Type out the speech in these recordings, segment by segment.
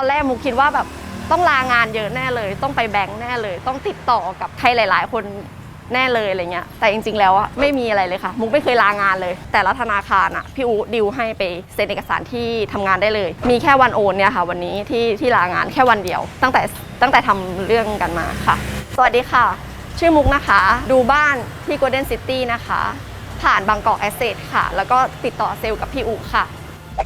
ตอนแรกมุกคิดว่าแบบต้องลางานเยอะแน่เลย ต้องไปแบงค์แน่เลย ต้องติดต่อกับใครหลาย ๆ คนแน่เลยอะไรเงี้ย แต่จริง ๆ แล้วอะไม่มีอะไรเลยค่ะ มุกไม่เคยลางานเลย แต่ละธนาคารอะพี่อูดิวให้ไปเซ็นเอกสารที่ทำงานได้เลย มีแค่วันโอนเนี่ยค่ะ วันนี้ที่ที่ลางานแค่วันเดียว ตั้งแต่ตั้งแต่ทำเรื่องกันมาค่ะ สวัสดีค่ะ ชื่อมุกนะคะ ดูบ้านที่ Golden City นะคะ ผ่านบางกอกแอสเซทค่ะ แล้วก็ติดต่อเซลล์กับพี่อูค่ะ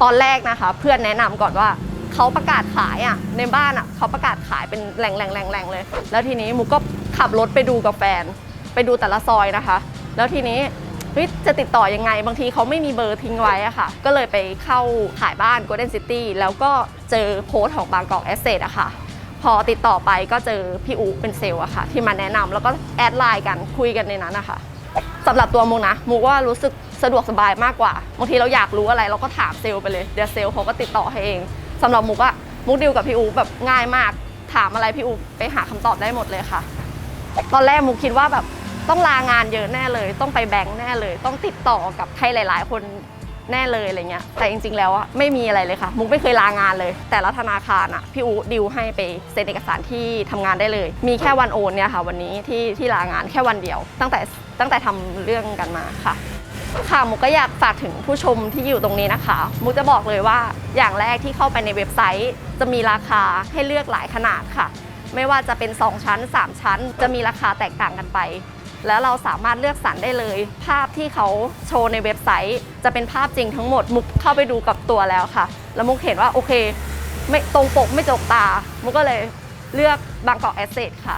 ตอนแรกนะคะ เพื่อนแนะนำก่อนว่า เขาประกาศขายอะในบ้านอะเขาประกาศขายเป็นแหล่งแหล่งแหล่งแหล่งเลย แล้วทีนี้มุกก็ขับรถไปดูกับแฟน ไปดูแต่ละซอยนะคะ แล้วทีนี้เฮ้ยจะติดต่อยังไง บางทีเขาไม่มีเบอร์ทิ้งไว้อะค่ะ ก็เลยไปเข้าขายบ้าน Golden City แล้วก็เจอโพสต์ของบางกอกแอสเซทอะค่ะ พอติดต่อไปก็เจอพี่อูเป็นเซลล์อะค่ะ ที่มาแนะนำแล้วก็แอดไลน์กันคุยกันในนั้นนะคะสำหรับตัวมุกนะมุกว่ารู้สึกสะดวกสบายมากกว่าบางทีเราอยากรู้อะไรเราก็ถามเซลล์ไปเลย เดี๋ยวเซลล์เขาก็ติดต่อให้เอง สำหรับมุกอะมุกดิวกับพี่อูแบบง่ายมาก ถามอะไรพี่อูไปหาคำตอบได้หมดเลยค่ะ ตอนแรกมุกคิดว่าแบบต้องลางานเยอะแน่เลย ต้องไปแบงค์แน่เลย ต้องติดต่อกับใครหลาย ๆ คนแน่เลยอะไรเงี้ยแต่จริง ๆ แล้วอะไม่มีอะไรเลยค่ะ มุกไม่เคยลางานเลย แต่ละธนาคารอะพี่อูดิวให้ไปเซ็นเอกสารที่ทำงานได้เลย มีแค่วันโอนเนี่ยค่ะ วันนี้ที่ที่ลางานแค่วันเดียว ตั้งแต่ตั้งแต่ทำเรื่องกันมาค่ะ ค่ะมุกก็อยากฝากถึงผู้ชมที่อยู่ตรงนี้นะคะ มุกจะบอกเลยว่าอย่างแรกที่เข้าไปในเว็บไซต์ จะมีราคาให้เลือกหลายขนาดค่ะ ไม่ว่าจะเป็น 2 ชั้น 3 ชั้น จะมีราคาแตกต่างกันไป แล้วเราสามารถเลือกสรรได้เลย ภาพที่เขาโชว์ในเว็บไซต์ จะเป็นภาพจริงทั้งหมดมุกเข้าไปดูกับตัวแล้วค่ะ แล้วมุกเห็นว่าโอเค ไม่ตรงปกไม่จกตา มุกก็เลยเลือกบางกอกแอสเซทค่ะ